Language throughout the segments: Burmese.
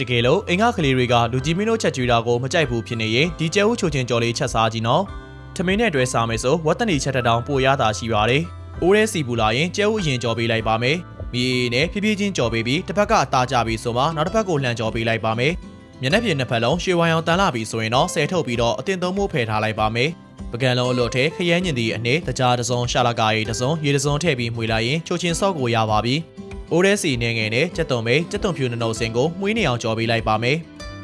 တကယ်လို့အင်္ဂါကလေးတွေကလူကြီးမင်းတို့ချက်ကြွေးတာကိုမကြိုက်ဘူးဖြစ်နေရင်ဒီကျဲဦးချိုချင်းကြော်လေးချက်စားကြည့်နော်ထမင်းနဲ့တွဲစားမယ်ဆိုဝတ်တနီချက်တစ်တောင်ပိုရတာရှိပါတယ်အိုးရဲစီပူလာရင်ကျဲဦးအရင်ကြော်ပေးလိုက်ပါမယ်မီအေးနဲ့ဖြည်းဖြည်းချင်းကြော်ပေးပြီးတစ်ဖက်ကအသားကြပြီးဆိုမှနောက်တစ်ဖက်ကိုလှန်ကြော်ပေးလိုက်ပါမယ်မျက်နှာပြင်နှစ်ဖက်လုံးရွှေဝိုင်အောင်တန်လာပြီဆိုရင်တော့ဆဲထုတ်ပြီးတော့အတင်သုံးမှုဖယ်ထားလိုက်ပါမယ်ပကံလုံးအလွတ်ထဲခရမ်းညင်သည့်အနေတကြားတစ်စုံရှာလာကာရီတစ်စုံရေတစ်စုံထည့်ပြီးမှွေလိုက်ရင်ချိုချင်းဆော့ကိုရပါပြီ အိုးရဲစီနေငယ်နဲ့ကြက်သွန်မိတ်ကြက်သွန်ဖြူနှုတ်စင်ကိုမှွေးနေအောင်ကြော်ပေးလိုက်ပါမယ်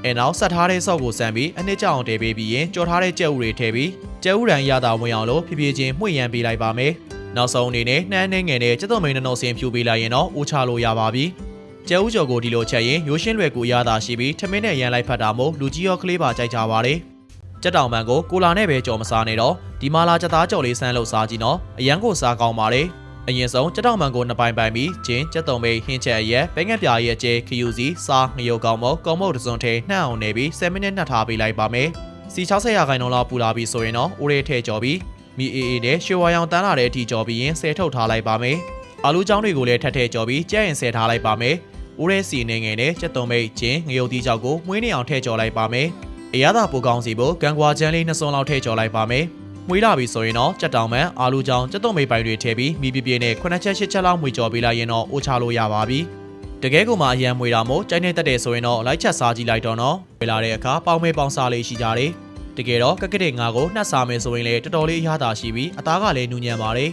အဲနောက်ဆက်ထားတဲ့ဆော့ကိုဆန်ပြီးအနှစ်ကြောင်တည်ပေးပြီးရင်ကြော်ထားတဲ့ကြက်ဥတွေထည့်ပြီးကြက်ဥရန်ရတာဝင်အောင်လို့ဖြည်းဖြည်းချင်းမှွေရန်ပေးလိုက်ပါမယ်နောက်ဆုံးအနေနဲ့နှမ်းနှင်းငယ်နဲ့ကြက်သွန်မိတ်နှုတ်စင်ဖြူပေးလိုက်ရင်တော့ဦးချလို့ရပါပြီကျဲဦးကျော်ကိုဒီလိုချက်ရင်ရိုးရှင်းလွယ်ကိုရတာရှိပြီးထမင်းနဲ့ရန်လိုက်ဖတ်တာမို့လူကြီးရောကလေးပါကြိုက်ကြပါတယ်ကြက်တောင်ပန်ကိုကိုလာနဲ့ပဲကြော်မစားနဲ့တော့ဒီမာလာကြက်သားကြော်လေးဆန်းလို့စားကြည့်နော်အရန်ကိုစားကောင်းပါတယ် အရင်ဆုံးကြက်တောင်ပန်ကိုနှစ်ပိုင်းပိုင်းပြီးဂျင်းကြက်တုံမိတ်ဟင်းချက်အရက်ပဲငက်ပြာရဲ့ကျဲခယူစီစားငရုတ်ကောင်းမောကောင်းမုတ်တစုံထဲနှံ့အောင်နေပြီး7မိနစ်နှက်ထားပေးလိုက်ပါမယ်စီ60ရာခိုင်နှုန်းလောက်ပူလာပြီးဆိုရင်တော့ဦးရဲထဲကြော်ပြီးမီအေအေနဲ့ရွှေဝါရောင်တန်းလာတဲ့အထိကြော်ပြီးရင်ဆဲထုတ်ထားလိုက်ပါမယ်အာလူချောင်းတွေကိုလည်းထပ်ထည့်ကြော်ပြီးကြက်ရင်ဆဲထားလိုက်ပါမယ်ဦးရဲစီနေငယ်နဲ့ကြက်တုံမိတ်ဂျင်းငရုတ်တီးကြောက်ကိုမွေးနေအောင်ထည့်ကြော်လိုက်ပါမယ်အရသာပူကောင်းစီဖို့ကံကွာချမ်းလေးနှစ်စုံလောက်ထည့်ကြော်လိုက်ပါမယ် မွေးလာပြီဆိုရင်တော့ကြက်တောင်မန်အာလူချောင်းကြက်တုံမိတ်ပိုင်တွေထည့်ပြီးမိပြပြနဲ့ခုနှစ်ချက်ရှစ်ချက်လောက်မွေကြော်ပေးလိုက်ရင်တော့အိုချလို့ရပါပြီတကယ်ကိုမှအရန်မွေတာမို့ကြိုက်နေတတ်တယ်ဆိုရင်တော့လိုက်ချက်စားကြည့်လိုက်တော့နော်ဝေလာတဲ့အခါပေါင်းမဲပေါင်းစားလေးရှိကြတယ်တကယ်တော့ကက်ကတဲ့ငါကိုနှက်စားမယ်ဆိုရင်လေတော်တော်လေးအရသာရှိပြီးအသားကလည်းနူးညံ့ပါတယ်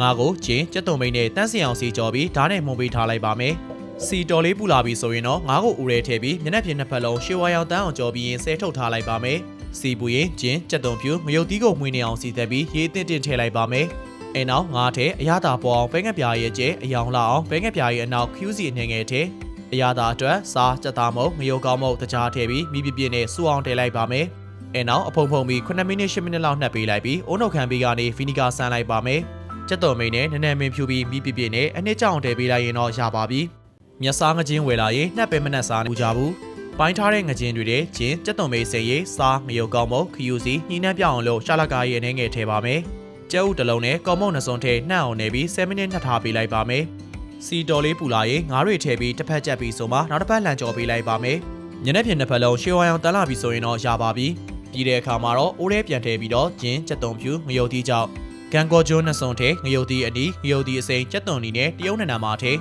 ငါကိုဂျင်းကြက်တုံမိတ်နဲ့တန်းစင်အောင်စီကြော်ပြီးဓာတ်နဲ့မှုန်ပေးထားလိုက်ပါမယ်စီတော်လေးပူလာပြီဆိုရင်တော့ငါးကိုဦးရဲထည့်ပြီးမျက်နှာပြင်နှစ်ဖက်လုံးရွှေဝါရောင်တန်းအောင်ကြော်ပြီးရင်ဆဲထုတ်ထားလိုက်ပါမယ် စီပူရင်ဂျင်းကြက်တုံဖြူငရုတ်သီးကိုမှွေနေအောင်စီသက်ပြီးရေးတင့်တင့်ထည့်လိုက်ပါမယ်အဲနောက်ငါးထဲအရသာပေါ်အောင်ပဲငက်ပြားရဲ့ကျဲအယောင်လာအောင်ပဲငက်ပြားရဲ့အနောက် QC အနေငယ်ထဲအရသာအတွက်စားကြက်သားမုံငရုတ်ကောင်းမုံတကြားထည့်ပြီးမိပြပြနဲ့စူအောင်ထည့်လိုက်ပါမယ်အဲနောက်အဖုံဖုံပြီး9မိနစ်10မိနစ်လောက်နှက်ပေးလိုက်ပြီးအုံနှုတ်ခံပြီးကနေဗီနီဂါဆန်လိုက်ပါမယ်ကျက်တော်မိန်နဲ့နည်းနည်းမင်းဖြူပြီးမိပြပြနဲ့အနှစ်ကြောင်တည်ပေးလိုက်ရင်တော့ရပါပြီမျက်စားငချင်းဝယ်လာရင်နှက်ပဲမနှက်စားဘူးကြဘူး ပိုင်းထားတဲ့ငချင်းတွေတဲ့ဂျင်းကျက်တော်မိန်စိတ်ရေးစားငရုတ်ကောင်းမုံခယူစီညှိနှမ်းပြောင်းအောင်လို့ရှာလကာရဲ့အနေငယ်ထည့်ပါမယ်ကျဲဥတစ်လုံးနဲ့ကော်မုံနှစုံထဲနှံ့အောင်နေပြီး7မိနစ်နှက်ထားပေးလိုက်ပါမယ်စီတော်လေးပူလာရင်ငါးတွေထည့်ပြီးတစ်ဖက်ချက်ပြီးဆိုမှနောက်တစ်ဖက်လှန်ကြော်ပေးလိုက်ပါမယ်ညနေပြင်နှစ်ဖက်လုံးရှေးဝါရောင်တန်းလာပြီဆိုရင်တော့ရပါပြီပြီးတဲ့အခါမှာတော့အိုးထဲပြန်ထည့်ပြီးတော့ဂျင်းကျက်တုံဖြူငရုတ်တီးကြောက်ကန်ကောကျွန်းနှစ်စုံထဲငရုတ်တီးအနီးငရုတ်တီးအစိမ်းကျက်တုံနီနဲ့တရုတ်နန္ဒာမှာထဲ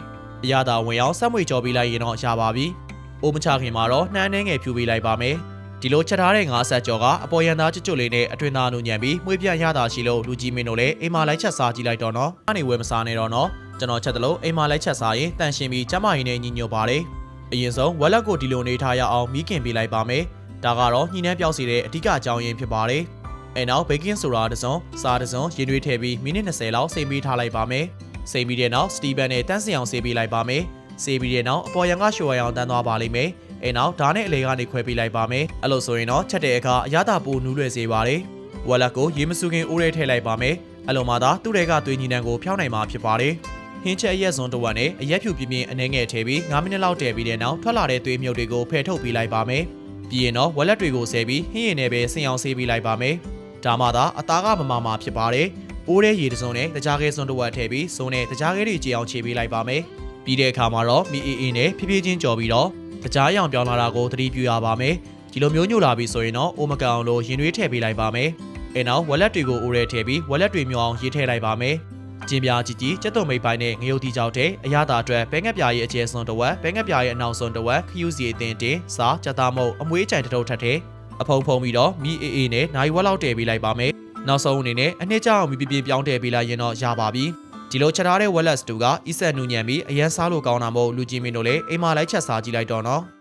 အရသာဝင်အောင်ဆက်မွေကြော်ပေးလိုက်ရင်တော့ရပါပြီ အိုးမချခင်မှာတော့နှမ်းနှဲငယ်ဖြူပေးလိုက်ပါမယ်ဒီလိုချက်ထားတဲ့ငါးဆက်ကြော်ကအပေါ်ရန်သားကျွတ်ကျွတ်လေးနဲ့အတွင်သားနုညံပြီးမှွေးပြန့်ရတာရှိလို့လူကြီးမင်းတို့လည်းအိမ်မှာလိုက်ချက်စားကြည့်လိုက်တော့နော်။အနေဝယ်မစားနဲ့တော့နော်။ကျွန်တော်ချက်တယ်လို့အိမ်မှာလိုက်ချက်စားရင်တန်ရှင်ပြီးကျမရင်နဲ့ညီညွတ်ပါတယ်။အရင်ဆုံးဝက်လက်ကိုဒီလိုနေထားရအောင်မိခင်ပေးလိုက်ပါမယ်။ဒါကတော့ညှိနှမ်းပြောက်စီတဲ့အဓိကအကြောင်းရင်းဖြစ်ပါတယ်။အဲနောက်ဘေကင်းဆိုဒါတစ်စုံစားတစ်စုံရင်တွေးထည့်ပြီးမိနစ်20လောက်စိမ်ပေးထားလိုက်ပါမယ်။စိမ်ပြီးတဲ့နောက်စတီဗန်နဲ့တန်းစင်အောင်ဆေးပေးလိုက်ပါမယ်။ ဆေးပြီးတဲ့နောက်အပေါ်ရန်ကရွှေဝါရောင်တန်းသွားပါလိမ့်မယ်။အဲနောက်ဓာတ်နဲ့အလေကနေခွဲပေးလိုက်ပါမယ်။အဲ့လိုဆိုရင်တော့ချက်တဲ့အခါအရသာပိုနူးလွယ်စေပါတယ်။ဝက်လက်ကိုရေမစုခင်အိုးရဲထည့်လိုက်ပါမယ်။အဲ့လိုမှသာသူ့တွေကသွေးညီနှံကိုဖျောက်နိုင်မှာဖြစ်ပါတယ်။ဟင်းချက်အရက်စွန်းတစ်ဝက်နဲ့အရက်ဖြူပြင်းပြင်းအနှဲငယ်ထည့်ပြီး9မိနစ်လောက်တည်ပြီးတဲ့နောက်ထွက်လာတဲ့သွေးမြုပ်တွေကိုဖယ်ထုတ်ပေးလိုက်ပါမယ်။ပြီးရင်တော့ဝက်လက်တွေကိုဆဲပြီးဟင်းရင်နဲ့ပဲဆင်အောင်ဆေးပေးလိုက်ပါမယ်။ဒါမှသာအသားကမမာမာဖြစ်ပါတယ်။အိုးတဲ့ရေတစုံနဲ့တကြားခဲစွန်းတစ်ဝက်ထည့်ပြီးစုံနဲ့တကြားခဲတွေကြည်အောင်ခြေပေးလိုက်ပါမယ်။ ပြီးတဲ့အခါမှာတော့မီအေအေနဲ့ဖြည်းဖြည်းချင်းကြော်ပြီးတော့တကြားရောင်ပြောင်းလာတာကိုသတိပြုရပါမယ်။ဒီလိုမျိုးညို့လာပြီဆိုရင်တော့အိုမကန်အောင်လို့ရင်တွေးထည့်ပေးလိုက်ပါမယ်။အဲနောက်ဝက်လက်တွေကိုအိုးရဲထည့်ပြီးဝက်လက်တွေမြောအောင်ရေးထည့်လိုက်ပါမယ်။ကျင်းပြားကြီးကြီးကျက်သွံမိတ်ပိုင်းနဲ့ငရုတ်တီကြောက်တဲ့အရသာအတွက်ပဲငက်ပြားရဲ့အခြေစွန်တစ်ဝက်ပဲငက်ပြားရဲ့အနောက်စွန်တစ်ဝက်ခယူစီအတင်းတင်စားကြက်သားမုတ်အမွေးကြိုင်တစ်ထုပ်ထပ်တဲ့အဖုံဖုံပြီးတော့မီအေအေနဲ့နိုင်ဝက်လောက်တည်ပေးလိုက်ပါမယ်။နောက်ဆုံးအနေနဲ့အနှစ်ကြောင်မီပြပြပြောင်းတည်ပေးလိုက်ရင်တော့ရပါပြီ။ ဒီလိုချက်ထားတဲ့ဝက်လက်စတူကအီဆက်နူညံပြီးအရန်စားလို့ကောင်းတာမို့လူကြီးမင်းတို့လည်းအိမ်မှာလိုက်ချက်စားကြည့်လိုက်တော့နော်။